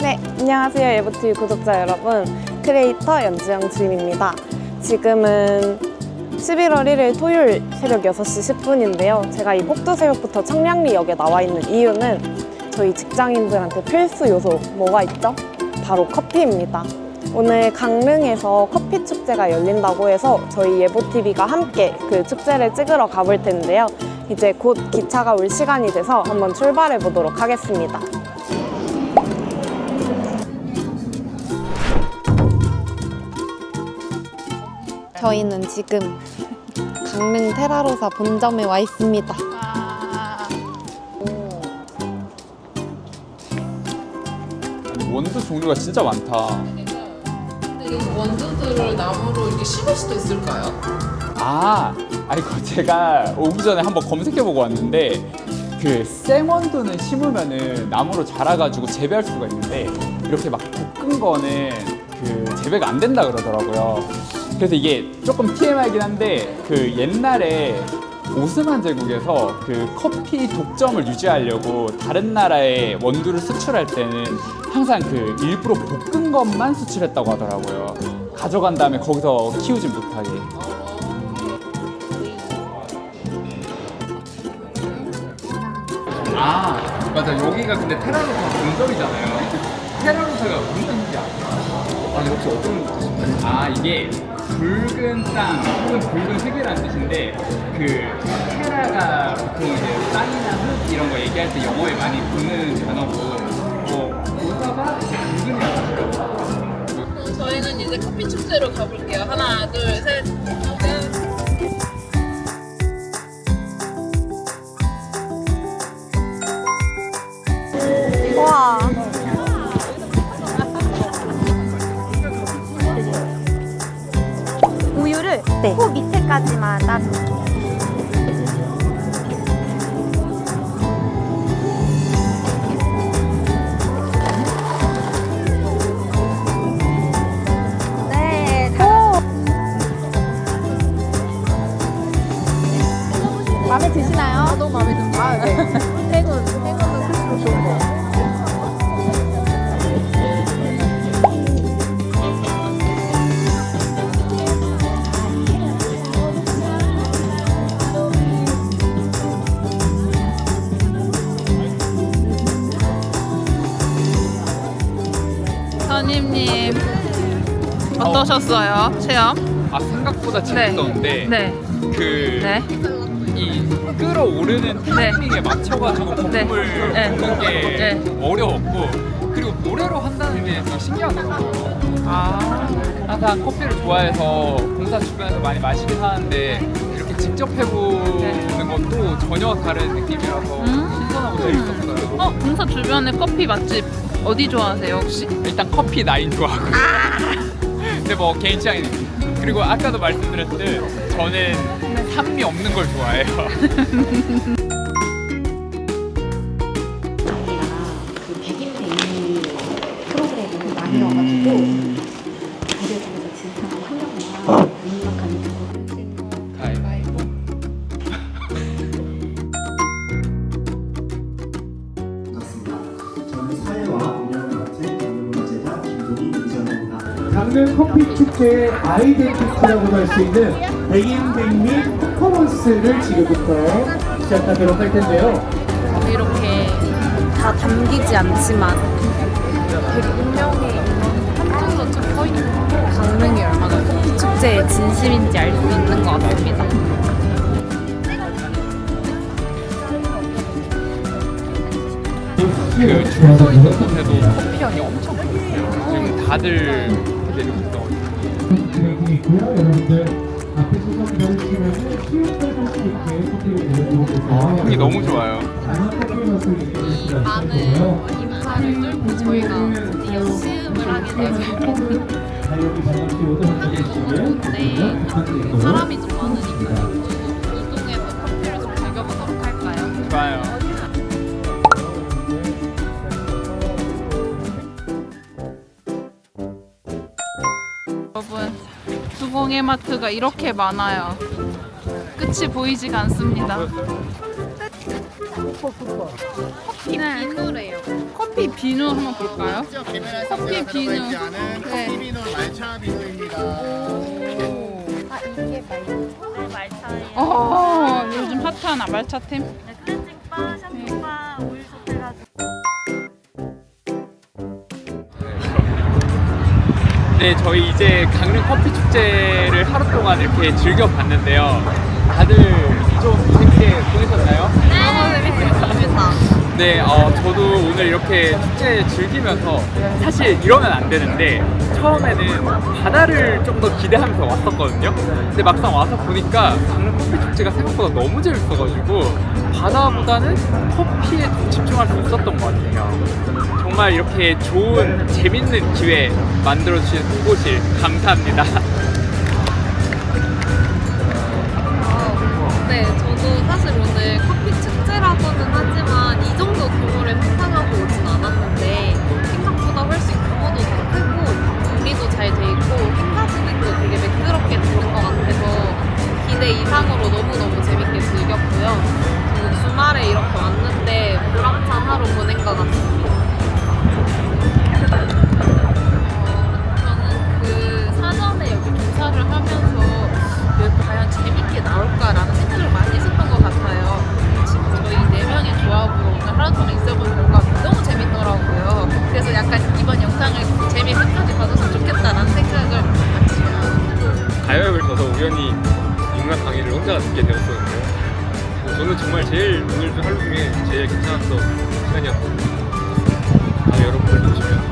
네, 안녕하세요. 예보TV 구독자 여러분. 크리에이터 연주영 주임입니다. 지금은 11월 1일 토요일 새벽 6시 10분인데요. 제가 이 폭도새벽부터 청량리역에 나와 있는 이유는 저희 직장인들한테 필수 요소 뭐가 있죠? 바로 커피입니다. 오늘 강릉에서 커피 축제가 열린다고 해서 저희 예보TV가 함께 그 축제를 찍으러 가볼 텐데요. 이제 곧 기차가 올 시간이 돼서 한번 출발해 보도록 하겠습니다. 저희는 지금 강릉 테라로사 본점에 와 있습니다. 아니, 원두 종류가 진짜 많다. 근데 이 원두들을 나무로 이렇게 심을 수도 있을까요? 아, 아니 그 제가 오기 전에 한번 검색해보고 왔는데 그 생원두는 심으면은 나무로 자라가지고 재배할 수가 있는데 이렇게 막 볶은 거는 그 재배가 안 된다 그러더라고요. 그래서 이게 조금 TMI긴 한데 그 옛날에 오스만 제국에서 그 커피 독점을 유지하려고 다른 나라에 원두를 수출할 때는 항상 그 일부러 볶은 것만 수출했다고 하더라고요. 가져간 다음에 거기서 키우진 못하게. 아 맞아 여기가 근데 테라로사 본점이잖아요 뜻인지 아니 혹시 어떤 뜻인가요? 아 이게 붉은 땅 혹은 붉은 색이라는 뜻인데 그 테라가 보통 이제 땅이나 흙 이런 거 얘기할 때 영어에 많이 붙는 단어고 뭐 로사가 붉은이라고 하더라고요 저희는 이제 커피 축제로 가볼게요. 하나, 둘, 셋. 코 밑에까지만 따로 네, 잘 마음에 드시나요? 너무 마음에 듭니다. 아, 네. 행운, 어떠셨어요? 체험? 아 생각보다 재밌었는데 네. 그 네. 이 끌어오르는 타이밍에 맞춰가지고 네. 거품을 네. 부는 게 네. 어려웠고 그리고 노래로 한다는 게 되게 신기하더라고요. 아. 항상 커피를 좋아해서 공사 주변에서 많이 마시긴 하는데 이렇게 직접 해보는 것도 전혀 다른 느낌이라서 음. 신선하고 재밌었어요. 어, 공사 주변에 커피 맛집 어디 좋아하세요 혹시? 일단 커피 나인 좋아하고 근데 뭐 개인 취향이 그리고 아까도 말씀드렸듯 저는 산미 없는 걸 좋아해요. 그 백인데 있는 프로그램을 만들어가지고 강릉 커피 축제의 아이덴티티라고 할 수 있는 백인 백미 퍼포먼스를 지금부터 시작하도록 할 텐데요. 이렇게 다 담기지 않지만 100명의 인원이 한 줄로 서 있는 강릉이 얼마나 커피 축제의 진심인지 알 수 있는 것 같습니다. 그줄서 있는 곳에도 커피 향이 엄청 좋거든요. 지금 다들 내리고 있어. 있고요, 여러분들 앞에 서서 기다리시면 수육을 할수 있게 커피를 드려드리고 아, 향이 너무 좋아요. 뚫고 저희가 드디어 시음을 하게 되고 네. 사람이 좀 많으니까 이동해서 커피를 좀 즐겨보도록 할까요? 좋아요. 여러분 수공예 마트가 이렇게 많아요. 끝이 보이지가 않습니다. 네. 비누래요. 커피 비누 한번 볼까요? 커피 비누. 네. 커피 비누 말차 비누입니다. 어, 요즘 핫한 말차템. 네, 저희 이제 강릉 커피 축제를 하루 동안 이렇게 즐겨봤는데요. 다들 좀 재밌게 보내셨나요? 너무 재밌습니다. 네, 어, 저도 오늘 이렇게 축제 즐기면서 사실 이러면 안 되는데 처음에는 바다를 좀 더 기대하면서 왔었거든요. 근데 막상 와서 보니까 강릉 커피 축제가 생각보다 너무 재밌어가지고 바다보다는 커피에 더 집중할 수 있었던 것 같아요. 정말 이렇게 좋은 재밌는 기회 만들어주신 후보실 감사합니다. 네, 저도 사실 오늘 커피 축제라고는 하지만 이 정도 규모를 너무너무 재밌게 즐겼고요. 저는 주말에 이렇게 왔는데 보람찬 하루 보낸 것 같습니다. 저는 그 사전에 여기 조사를 하면서 왜 과연 재밌게 나올까라는 생각을 많이 했었던 것 같아요. 지금 저희 네 명의 조합으로 오늘 하루 종일 있어본 결과 너무 재밌더라고요. 그래서 약간 이번 영상을 재미 끝까지 봐줬 혼자 듣게 되었었는데요. 뭐 저는 정말 제일 오늘 하루 중에 제일 괜찮았던 시간이었고 다음에 여러분들 보시면